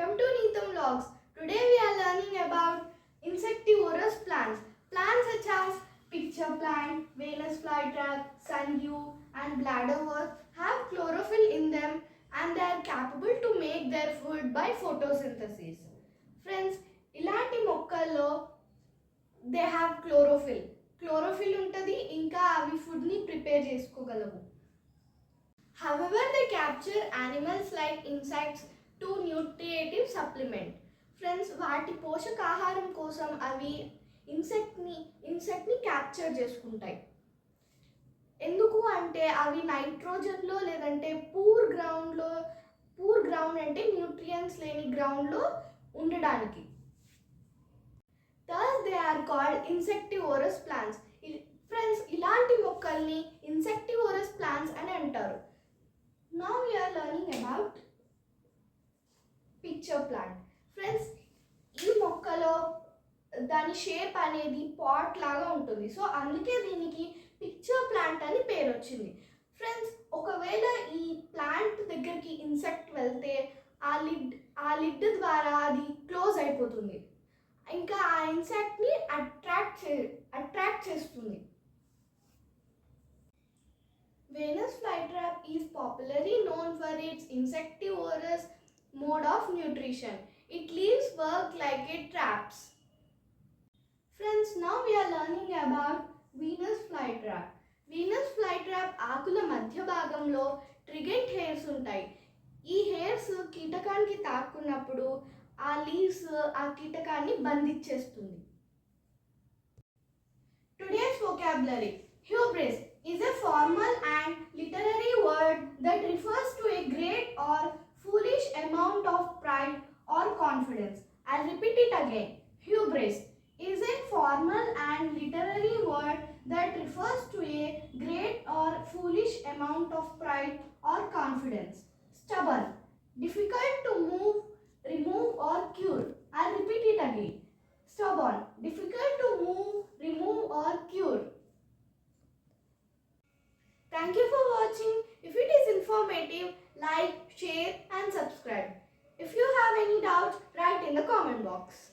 Welcome to Neetam Vlogs. Today we are learning about insectivorous plants. Plants such as pitcher plant, Venus flytrap, sundew, and bladderwort have chlorophyll in them and they are capable to make their food by photosynthesis. Friends, ఇలాంటి మొక్కల్లో they have chlorophyll chlorophyll ఉంటుంది ఇంకా అవి ఫుడ్ని prepare చేసుకోగలవు However, they capture animals like insects To nutritive supplement friends వాటి పోషకాహారం కోసం అవి ఇన్సెక్ట్ని ఇన్సెక్ట్ని క్యాప్చర్ చేసుకుంటాయి. ఎందుకు అంటే అవి నైట్రోజన్లో లేదంటే పూర్ గ్రౌండ్లో పూర్ గ్రౌండ్ అంటే న్యూట్రియన్స్ లేని గ్రౌండ్లో ఉండడానికి. There's they are called insectivorous plants friends ఇలాంటి మొక్కల్ని ఇన్సెక్టివోరస్ ప్లాంట్స్ అని అంటారు Now we are learning about pitcher plant friends ఈ మొక్కలో దాని షేప్ అనేది పాట్ లాగా ఉంటుంది. సో అందుకే దీనికి పిక్చర్ ప్లాంట్ అని పేరు వచ్చింది. ఫ్రెండ్స్ ఒకవేళ ఈ ప్లాంట్ దగ్గరికి ఇన్సెక్ట్ వెళ్తే ఆ లిడ్ ఆ లిడ్ ద్వారా అది క్లోజ్ అయిపోతుంది. ఇంకా ఆ ఇన్సెక్ట్ని అట్రాక్ట్ చే అట్రాక్ట్ చేస్తుంది. Venus flytrap is popularly known for its insectivorous mode of nutrition. It leaves work like it traps. Friends, now we are learning about Venus flytrap. Venus flytrap ఆకుల మధ్య భాగంలో ట్రిగెంట్ హెయిర్స్ ఉంటాయి ఈ హెయిర్స్ కీటకానికి తాకున్నప్పుడు ఆ leaves ఆ కీటకాన్ని బంధించేస్తుంది today's vocabulary hubris is a formal and confidence. I'll repeat it again. Hubris is a formal and literary word that refers to a great or foolish amount of pride or confidence. Stubborn, difficult to move, remove, or cure. I'll repeat it again. Stubborn, difficult to move, remove, or cure. Thank you for watching. If it is informative, like, share and subscribe. If you have any doubts, write in the comment box.